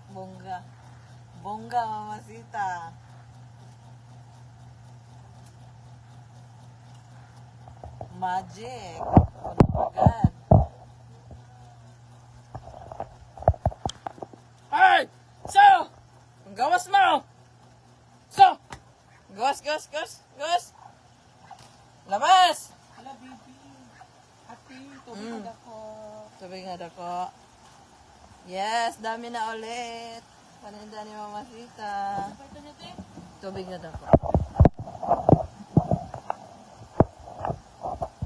Pak, bongga. Bongga, mamasita. Magic. Ano agad? Ay! So! Ang gawas mo! So! Gus, gus, gus, gus. Labas! Hala, baby. Ate, tubig Mm. ako. Tubig nga dako. Yes, dami na ulit. Paninda ni niya, te? Tubig nga dako.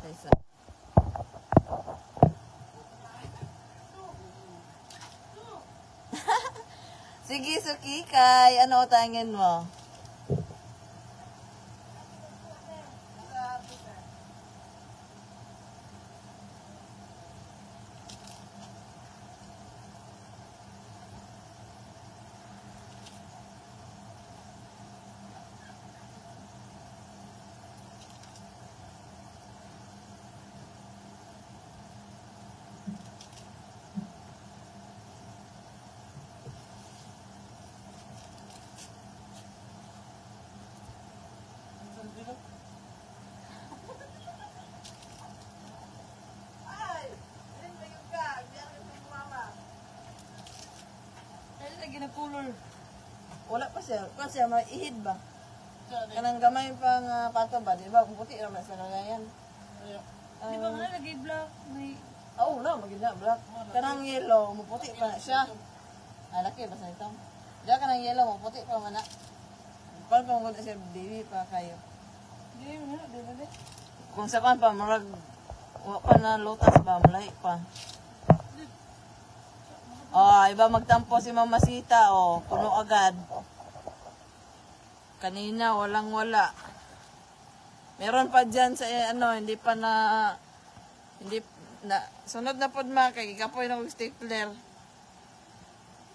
Isa. Sige, Suki kay. Ano utangin mo? Pa siya. Kung siya, maihid ba? Kanang gamay pang uh, pato ba? Di ba? Kung puti naman sa nangayan. di ba nga lagi black? May... Oo, na, maganda, black. Kanang yellow, maputi pa na siya. Ah, laki ba sa ito? Diyan kanang yellow, maputi pa man na. Pa maganda siya, baby pa kayo. Di, wala, di ba, di? Kung sa kan pa, marag, wa pa na lotas ba, malay pa. Oh, iba magtampo si Mama Sita, oh, puno agad. Kanina, walang wala. Meron pa dyan sa, eh, ano, hindi pa na, hindi, na, sunod na pod kay kapoy kong stapler.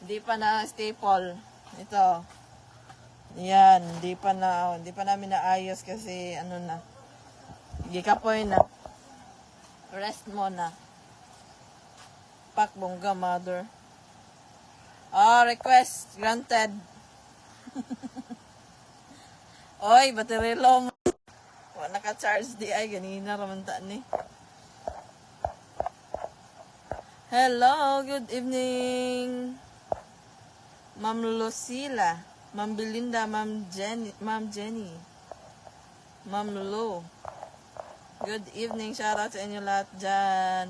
Hindi pa na staple. Ito. Yan, hindi pa na, oh, hindi pa namin naayos kasi, ano na, Gikapoy na. Rest mo na. Pak bongga mother. Ah, request granted. Oy, battery low mo. Naka-charge di ay ganina raman ta ni. Hello, good evening. Ma'am Lucila, Ma'am Belinda, Ma'am Jenny, Ma'am Jenny. Ma'am Lulu. Good evening. Shout out sa inyo lahat dyan.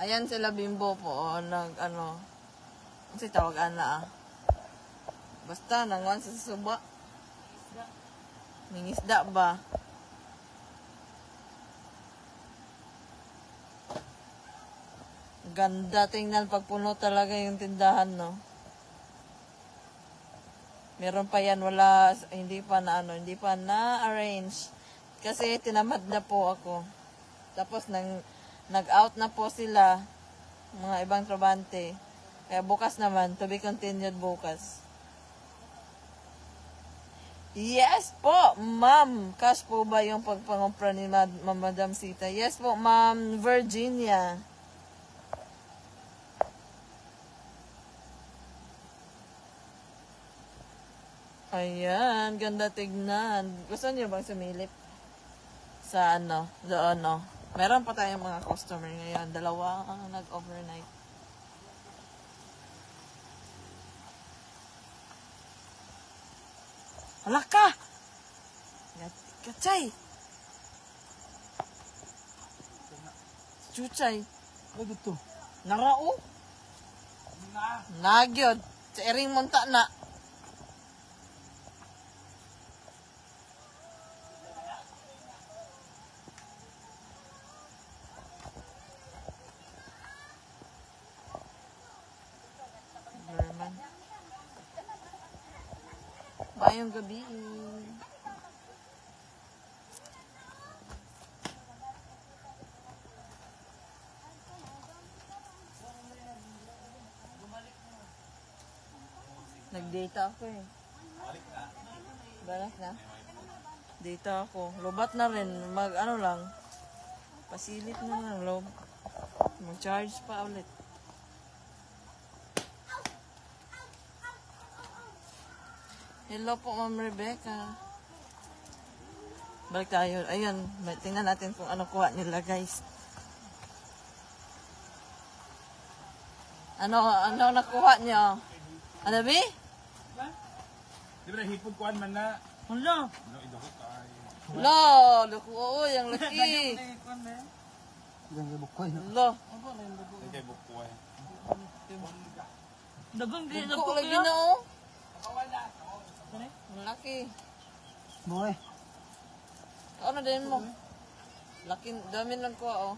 Ayan sila bimbo po. Oh, nag ano. Kasi tawagan na ah. Basta, nangwan sa suba. Ningisda ba? Ganda tingnan pagpuno talaga yung tindahan, no? Meron pa yan, wala, hindi pa na ano, hindi pa na-arrange. Kasi tinamad na po ako. Tapos nang, nag-out na po sila, mga ibang trabante. Kaya bukas naman, to be continued bukas. Yes po, ma'am. Cash po ba yung pagpangumpra ni Mad- Ma- Madam Sita? Yes po, ma'am. Virginia. Ayan, ganda tignan. Gusto niyo bang sumilip? Sa ano, doon no. Meron pa tayong mga customer ngayon. Dalawa ang nag-overnight. Hala ka! Kachay! Chuchay. Ano dito? Narao? Nagyod. Sa iring munta na. Bayong gabi. Nag-data ako eh. Balik na? Data ako. Lobat na rin. Mag ano lang. Pasilit na lang loob. Mag-charge pa ulit. Hello po, Ma'am Rebecca. Balik tayo. Ayun, tingnan natin kung ano kuha nila, guys. Ano, ano nakuha niyo? Ano, Bi? Di ba hipod kuan man na? Hala. No, idukot ay. Lo, luko, oo, yung laki. Lo, Ay kay bukoy. Dagang di na luko po lagi kaya. Na, oh. Laki. Boy, Ano din mo? Laki, dami lang ko, oh.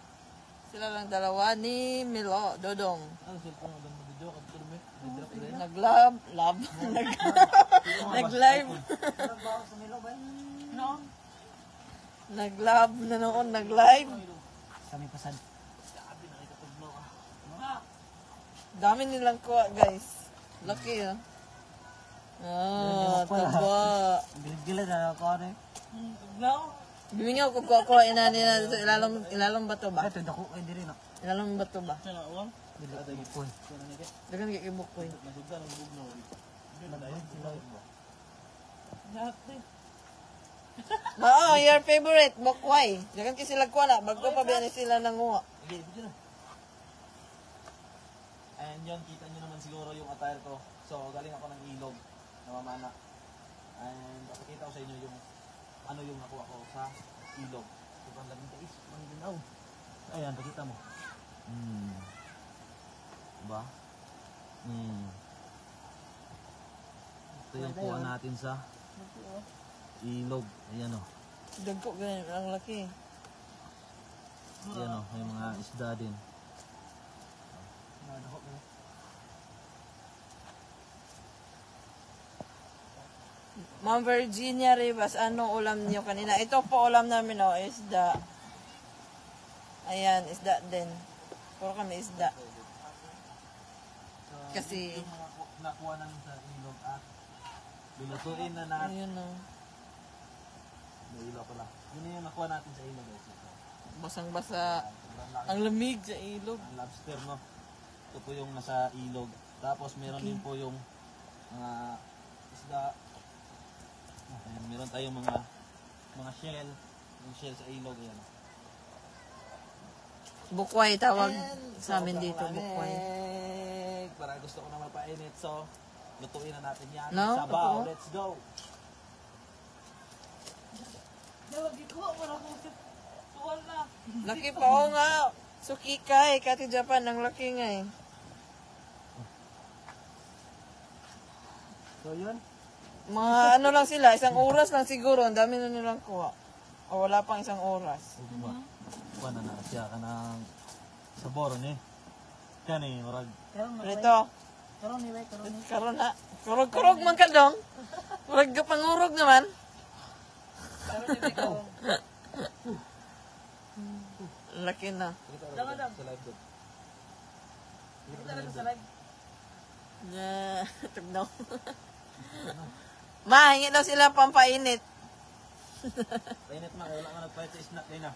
Sila lang dalawa ni Milo, Dodong. Nag-lab, lab, nag, nag-live. No. Nag-lab na noon, nag-live. kami pasad. Dami nilang kuha, guys. Laki, oh. Ah, taba. Gila na ako eh. No. Bimingaw ko kuha-kuha ina nila dito. Ilalong, ilalong bato ba? Ito dako ay diri na. Ilalong bato ba? Sana awang. Dili ata gipoy. Dagan kay ibok ko, eh. Lahat eh. Oo, your favorite, bukway. Dagan kay sila kuha na. Bago pa ba ni sila nanguha. Okay, video na. And yun, kita nyo naman siguro yung attire ko. So, galing ako ng ilog, namamana. And pakikita ko sa inyo yung ano yung nakuha ko sa ilog. Sobrang lamig guys, ang ginaw. Ayan, pakita mo. Hmm. Diba? Hmm. Ito yung kuha natin sa ilog. Ayan o. Dagko ganyan, ang laki. Ayan o, may mga isda din. Ma'am Virginia Rivas, ano ulam niyo kanina? Ito po ulam namin, oh, isda. Ayan, isda din. Puro kami isda. Kasi, nakuha namin sa ilog at lulutuin na natin. ayun, oh. May ilaw pala. Yun na yung nakuha natin sa ilog. Basang-basa. Ang lamig sa ilog. ng lobster no. Ito po yung nasa ilog. Tapos meron din po yung mga isda. Ayan, meron tayong mga mga shell. Yung shell sa ilog. Ayan. Bukway tawag And sa amin dito, lamig. bukway. Para gusto ko na mapainit. So, lutuin na natin yan. No? Sabaw. Totoo? Let's go. Laki pa, oo nga. Suki ka eh, kati Japan, ang laki nga eh. So yun. Mga ano lang sila, isang oras lang siguro, ang dami na nilang kuha. O wala pang isang oras. Diba? Kuha na na siya ka ng sabor ni. Kani, murag Rito, Karon ni karon ni. karon na. Kurog-kurog man ka dong. Kurog ka pangurog naman. Laki na. Dama dam. sa live doon. Kita na sa live. Na, tugnaw. Ma, hingi daw sila pampainit. Painit man, wala ka nagpahit sa snack na.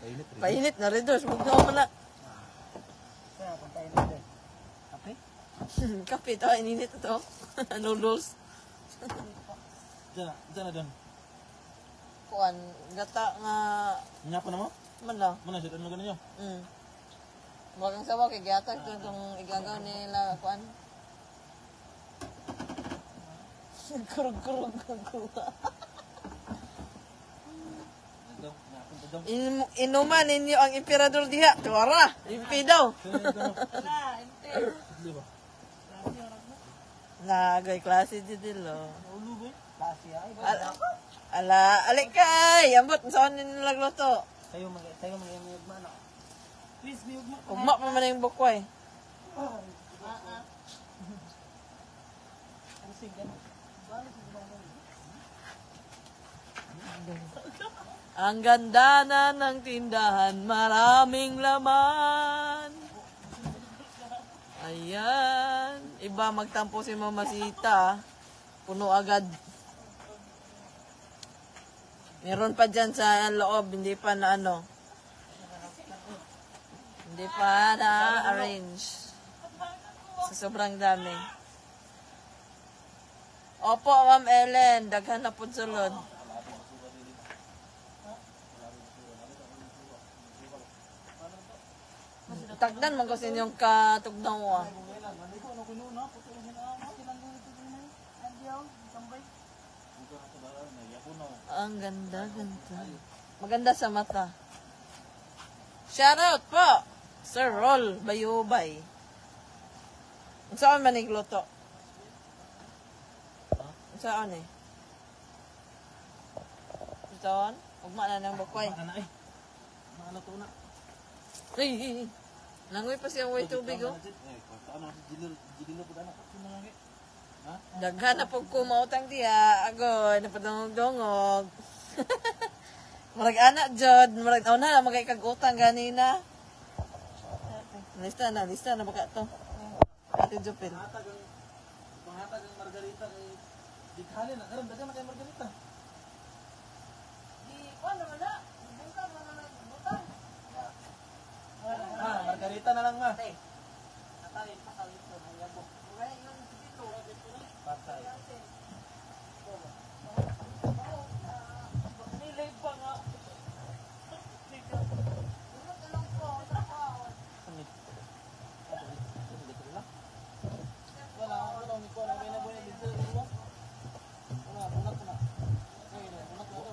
Painit rin. Painit na rin dos. Huwag na mo na. Kaya pagkain dito. Kape? Kape to, ininit ito. Noodles. Diyan na, diyan na doon. Kuan, gata nga, Nga pa na mo? man lang. Muna, siya ano ganun nyo? Mm. Huwag kang sabaw kay Gata ito itong igagaw nila kuan. Doon. In, inuman ninyo ang emperador diha. Tuwara, impi daw. Nagay klase di dilo. Ala, ala, alik kay. Ambot, saan ninyo nagluto? Sayo mag sayo mag iyang man. Please, may ugma. Ugma pa man yung bukway. Ang ganda na ng tindahan, maraming laman. Ayan. Iba magtampo si Mama Sita. Puno agad. Meron pa dyan sa loob, hindi pa na ano. Hindi pa na-arrange. Sa sobrang dami. Opo, Ma'am Ellen. Daghan na po sulod. Tagdan man ko sa inyong katugnaw ah. Ang ganda, ganda. Maganda sa mata. Shoutout po! Sir Roll Bayubay. Ang saan man nagluto? Ang saan eh? Ang saan? Ugma na ng bukoy. Ano na eh. Mga luto na. Ay, ay, ay. Langoy pa siyang way tubig oh. Daghan na po kumautang diya. Agoy, napadungog-dungog. Marag anak jod, marag oh na magay kag utang ganina. Lista na, lista na baka to. Ate Jupin. Hatag ang, panghatag ang margarita kay Dikhalin. Karon, dagan na kay margarita. Ah, margarita na lang ma. Patay. Wala, wala, ni ko na kinabuhi dito. Wala, bunak ko na. Ay, bunak ko na.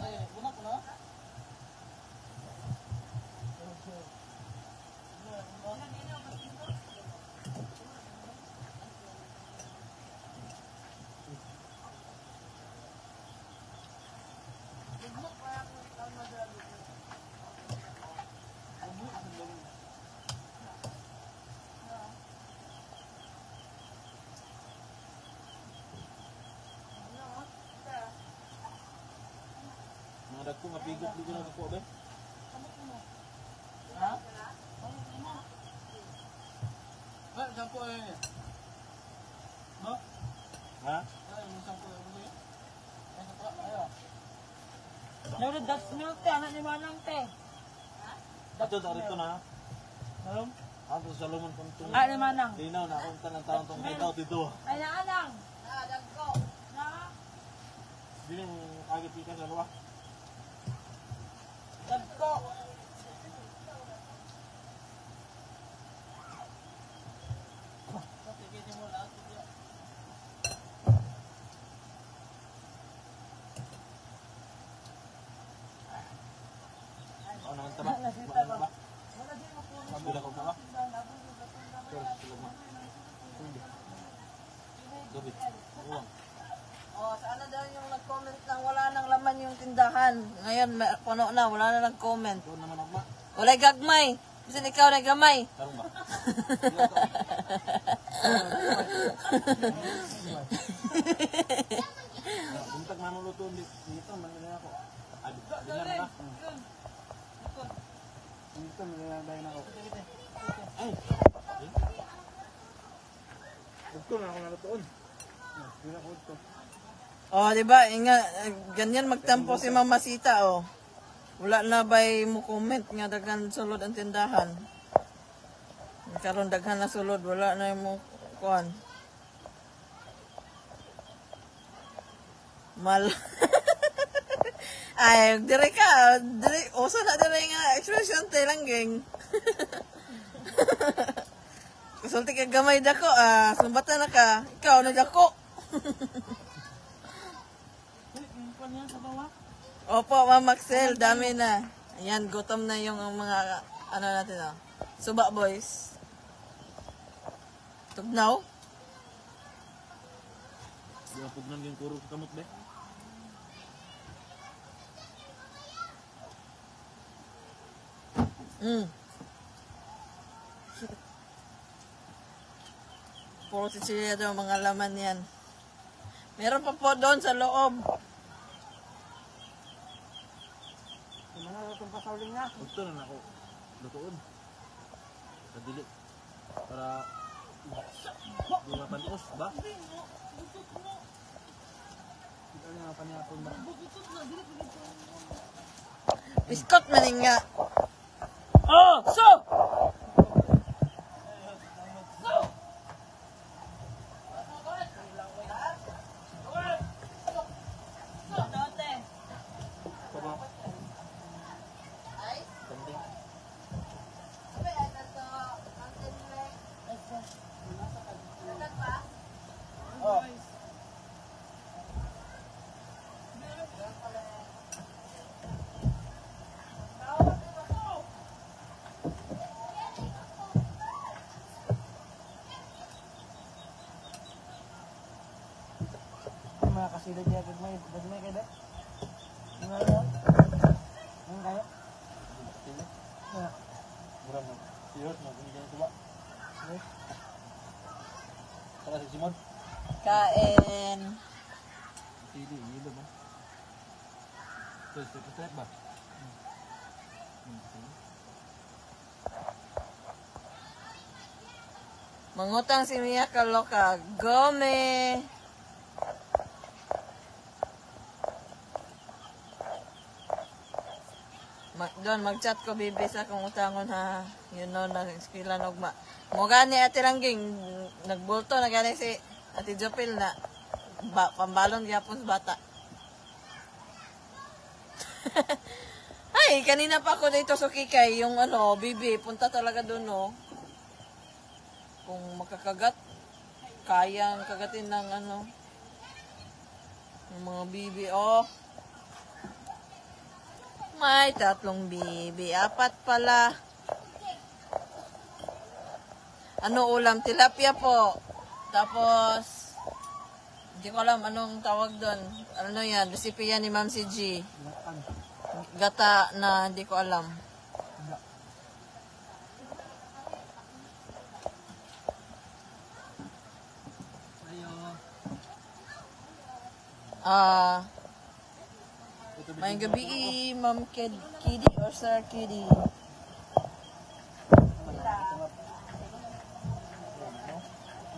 Ay, bunak ko na. Mga dagko nga bigot dito na ako ba? Ha? Ha, sampo eh. No? Ha? Ay, mo sampo eh. Lalo das milk te, anak ni Manang te. Ato daw rito na. Alam? Ato sa luman kung tung. Ah, ni Manang. Linaw na akong tanang taon tong hideout dito. Ay, na anang. Dili mo agad tika sa luwa. Dagko. Ano naman tama? Ano ba? Bila ko ba? Sure, sila mo. Hindi. Gabi. Uwang. Oh, sana daw yung nag-comment lang wala nang laman yung tindahan. Ngayon, puno na, wala na nag-comment. Doon naman ako ma. Walay gagmay. Kasi ikaw na gamay. Tarong ba? Buntag na luto dito, manila ako. Ay, bila na na. Dito, manila na ako. Ay! Dito na ako nalutoon. Bila ko ito. Oh, di ba? Ganyan magtampo si Mama Sita, oh. Wala na ba'y mo comment nga daghan sulod ang tindahan. Karon daghan na sulod, wala na mo kuan. Mal. Ay, dire ka, dire, uso na dire nga expression te lang geng. Kasulti ka gamay dako, ah, sumbatan na ka, ikaw na dako. Opo, Ma'am Maxel, dami na. Ayan, gutom na yung mga, ano natin, oh. Suba boys. Tugnaw? Di ba pugnan yung kuro sa kamot ba? Mm. Puro chichirya daw mga laman yan. Meron pa po doon sa loob. Ito na ako. Lutoon. Sa dili. Para di mapanos ba? Hindi ka nga panyapon ba? Biskot maning nga. ko. Yung mga kasilid niya, gagmay, gagmay kayo ba? Yung mga yun? Yung kayo? Sila. Ah, Murang mo. Serious mo. Hindi ganito ba? yes. Saka si Simon. Kain. Sili. Hilo ba? Ito, ito, ito, ba? Mangutang si Mia Kaloka. Gome. Mag, doon, mag-chat ko, bibi, sa kung utangon ha. You know, na eskwela nagma. Mo gani ate Langging, nagbulto na gani si ate Jopil na ba, pambalon gyapon bata. Ay, kanina pa ako dito sa Kikay, yung ano, bibi, punta talaga doon, no. Kung makakagat, kayang kagatin ng ano, ng mga bibi, oh. May tatlong bibi, apat pala. Ano ulam? Tilapia po. Tapos, hindi ko alam anong tawag doon. Ano yan? Recipe yan ni Ma'am si G. Gata na hindi ko alam. Ah, Ito, may gabi, Ma'am Kid Kiddy or Sir.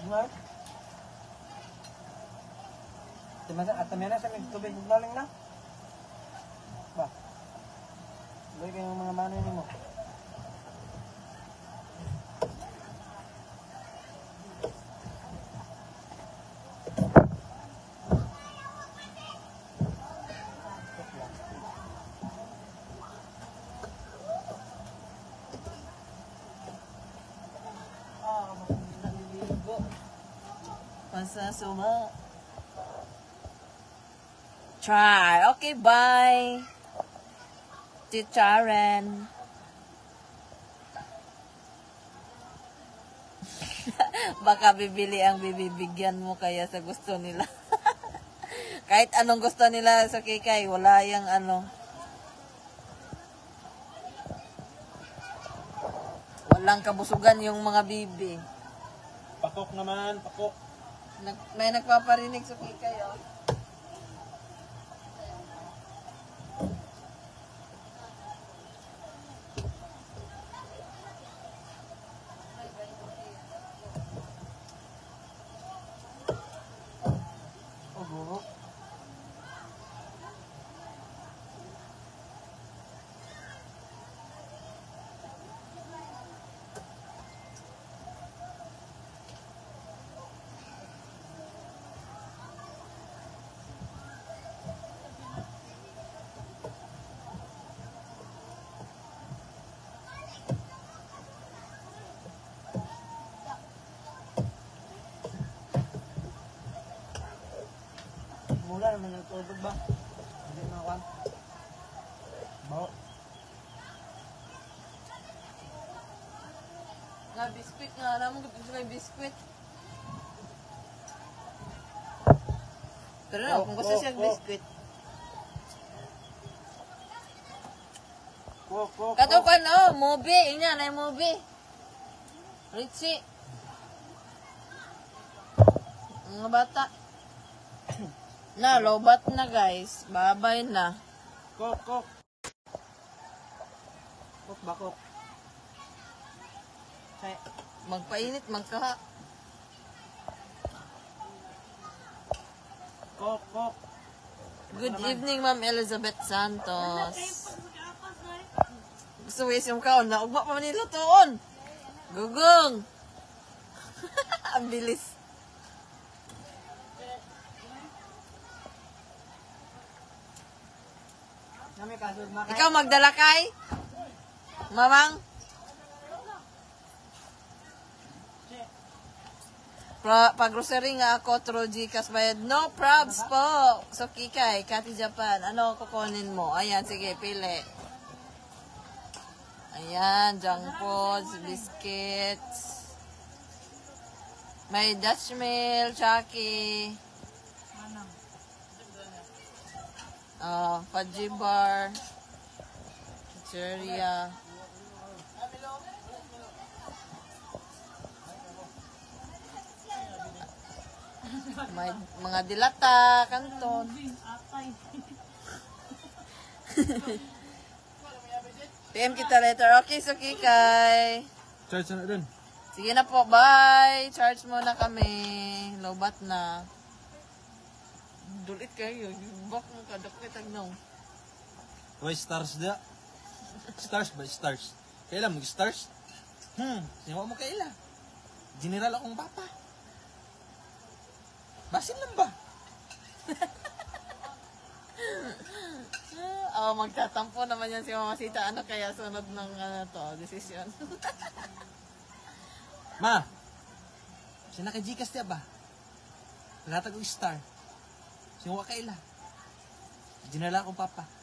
Gimana? Timasa at tamyan na sa may tubig laling na. Ba. Balik yung mga mano ni mo. Pasasuma. Try. Okay, bye. Chicharen. Baka bibili ang bibibigyan mo kaya sa gusto nila. Kahit anong gusto nila sa kikay, wala yung ano. Walang kabusugan yung mga bibi. Pakok naman, pakok. May nagpaparinig sa kikay, oh. Mula naman ba? Hindi na kan. Baho. Nga, biskwit nga. Alam mo, gusto may biskwit. Pero no, kung gusto siya biskwit. Kok, kok. Kato ka no, movie. Inya, na yung movie. Ritzy. Mga bata. Na, lobat na guys. Babay na. Kok, kok. Kok, bakok. Say, Magpainit, magka. kok, kok. Good evening, Ma'am Elizabeth Santos. Gusto mo yung kaon na ugma pa man nila tuon. Gugong. Ang bilis. Nami kasurma kay. Ikaw magdala kay? Mamang? Pra, pag grocery nga ako through Gcash bayad. No probs po. So, Kikay, Kati Japan, ano kukunin mo? Ayan, sige, pili. Ayan, junk foods, biscuits. May Dutch meal, Chucky. Oh, fudgy bar. Pizzeria. May mga dilata, kanton. PM kita later. Okay, so kikay. Charge na dun. Sige na po, bye. Charge mo na kami. Lobat na. Dulit kayo. Bak mo ka, dakit no. Why stars da? Stars ba? Stars. Kailan mo stars? Hmm, sinuha mo kaila. General akong papa. Basin lang ba? Oh, magtatampo naman yan si Mama Sita. Ano kaya sunod ng ano to, desisyon? Ma, siya diya ba? Lahat ako star. Sinuha kaila. General akong papa.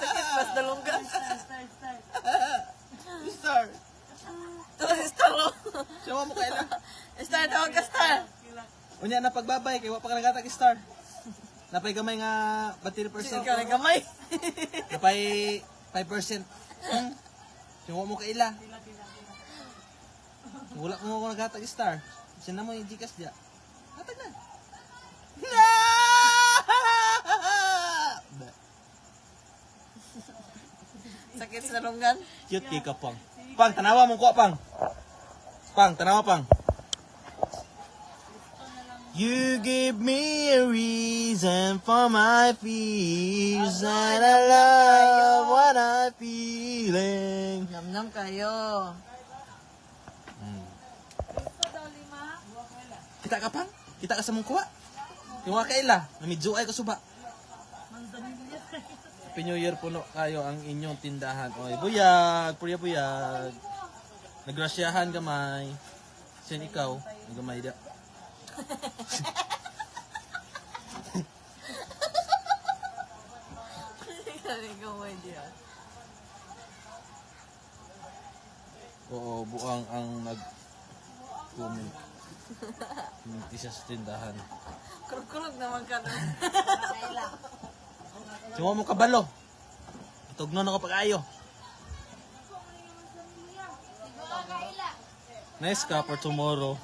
Sakit mas dalunggan. Start, start, start. Star. To si Star. Sinuha mo kaila. Star, tawag ka Star. Unya na pagbabay kay wa pa ka nagatag star. Napay gamay nga battery percent. Ikaw gamay. Napay 5%. Hmm. Sinuha mo kaila. Wala mo ako nagatag star. Siya na mo yung Gcash diya. Hatag na. Ba, Sakit sa dalunggan. Cute kay ka pang. Pang, tanawa mo ko pang. Pang, tanawa pang. You give me a reason for my fears and I love what I'm feeling. Nam-nam kayo. Kita ka pang? Kita ka sa mong kuha? Yung mga kaila, namidyo ay kasuba. Happy New Year puno kayo ang inyong tindahan. Oy, buyag, purya buyag. Nagrasyahan gamay. Sin ikaw, gamay da. Oo, buang ang nag comment. Hindi siya sa tindahan. Kurog-kurog naman ka doon. Sumo mo kabalo. Tugno na ko pag-ayo. Nice ka for tomorrow.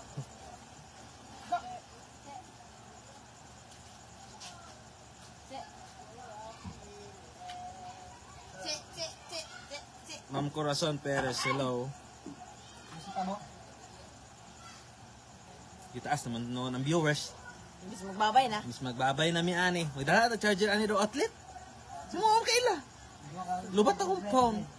Ma'am Corazon Perez, hello. Itaas naman no ng viewers. Bis magbabay na. Mas magbabay na mi ani. Magdala ta charger ani do outlet. Sumuha kaila. Lubat akong phone.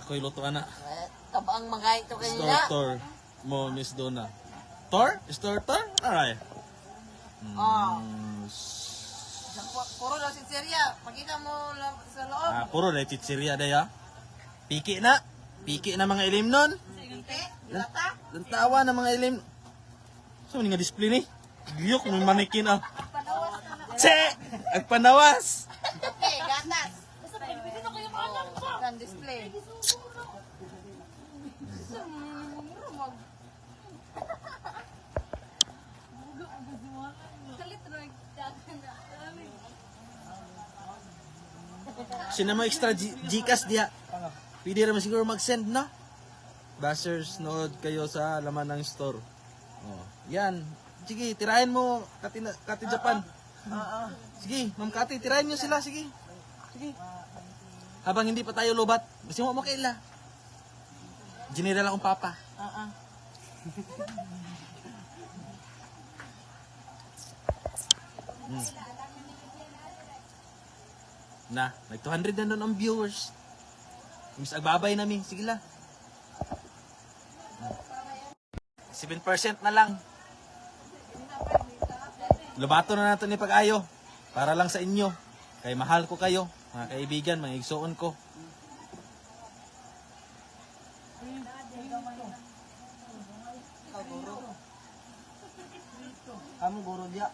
Ako'y luto ana. Kabaang mga ito Store kanina. Tor mo Miss Donna. Tor? Store Tor? Alright. Ah. Mm, Pu- Puro daw Seria. Pakita mo lang sa loob. ah, puro na chichirya daya. Piki na. Piki na mga ilim nun. Hindi. Dilata. Ang tawa ng mga ilim. So, nga display ni. Giyok ng manikin ah. Che! Agpanawas! Okay, gatas. Oh, kan display. Sino mo extra G- Gcash diya? Pwede naman siguro mag-send na. Bashers, nood kayo sa laman ng store. Oh. Yan. Sige, tirahin mo, Kati, Kati Japan. Sige, Ma'am Kati, tirahin nyo sila. Sige. Sige. Habang hindi pa tayo lobat, basta mo makaila. General akong papa. Ah, ah. Na, nag 200 na nun ang viewers. Mas agbabay namin, sige lang. 7% na lang. Lubato na natin ni pag-ayo. Para lang sa inyo. Kay mahal ko kayo, mga kaibigan, mga igsoon ko. Amo guro dia.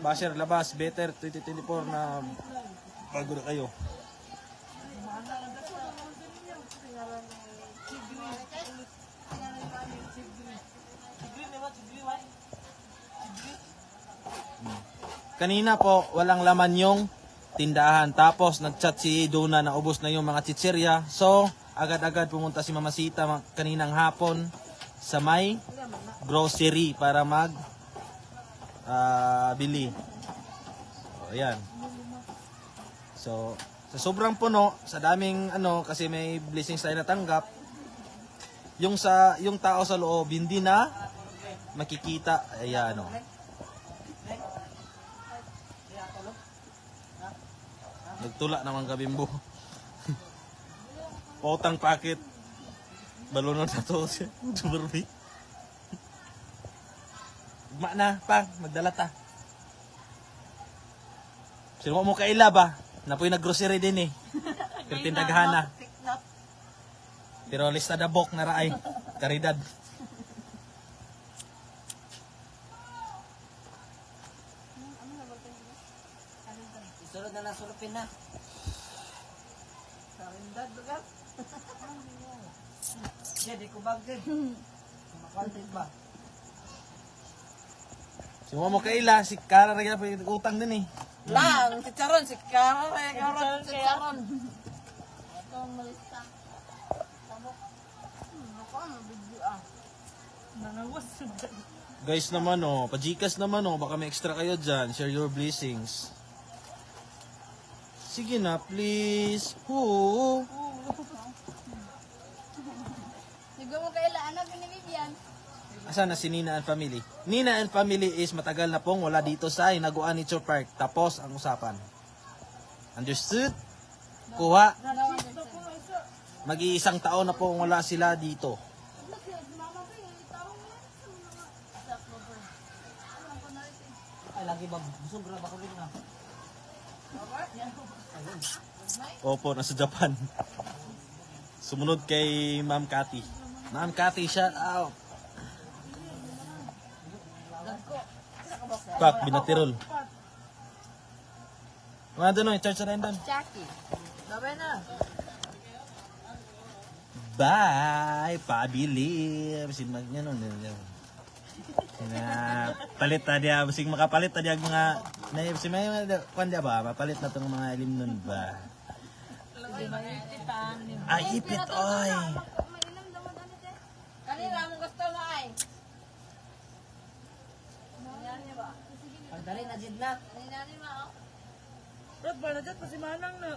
Basher, labas, better 2024 na bago na kayo. Kanina po, walang laman yung tindahan. Tapos, nagchat si Duna na ubos na yung mga chichirya. So, agad-agad pumunta si Mamasita ma- kaninang hapon sa may grocery para mag ah, bili. So, ayan. So, sa sobrang puno, sa daming ano, kasi may blessings tayo natanggap, yung sa yung tao sa loob hindi na makikita ayan ano. Nagtula naman kabimbo. Potang pakit. Balonon sa to si Jurby. Ugma na, pa, magdala ta. Sino mo kaila ba? Napoy naggrocery din eh. Pero tindagahan na. Pero lista da bok na raay. Karidad. Sulod na lang sulupin na. Karindad, lugar. Dia di ko bagay. Makontent ba? Sino mo kaila, si Kara pa yung utang din eh. Lang, si Charon, si Kara, kaya Kara, si Charon. Nangawas. Guys naman oh, pajikas naman oh, baka may extra kayo dyan. Share your blessings. Sige na, please. Oo. Siguro mo kaila anak ni Vivian. Asa na si Nina and family? Nina and family is matagal na pong wala dito sa Inaguan Nature Park. Tapos ang usapan. Understood? Kuha. Mag-iisang taon na pong wala sila dito. Ay lagi ra ba na. Opo, nasa Japan. Sumunod kay Ma'am Cathy. Ma'am Cathy, shout out. Pak, binatirol. Mga doon, i-charge na rin doon. Jackie. Sabay na. Bye! Pabilib! Sin mag niya nun. Na, palit ta dia, basig makapalit ta dia ang mga na si may kwan dia ba, mapalit na tong mga ilim nun ba. Ay, ipit oy. Kanila mo gusto mo ay. Pagdali na jid na. Brad, balagat pa si Manang na.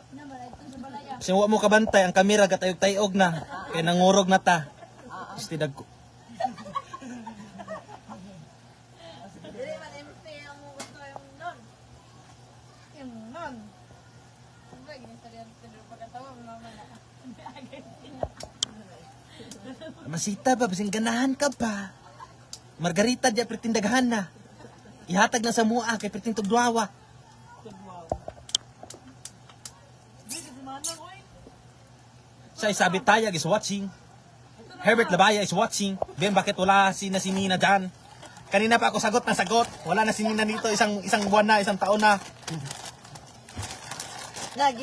Kasi wa mo kabantay, ang kamera gatayog-tayog na. Kaya nangurog na ta. Mo naman na. Masita ba, basing ganahan ka pa. Margarita di pretindagahan na. Ihatag na sa mua kay preting tugduawa. Siya isabi tayag is watching. Herbert Labaya is watching. Ben, bakit wala si na si Nina dyan? Kanina pa ako sagot na sagot. Wala na si Nina dito isang isang buwan na, isang taon na. Lagi.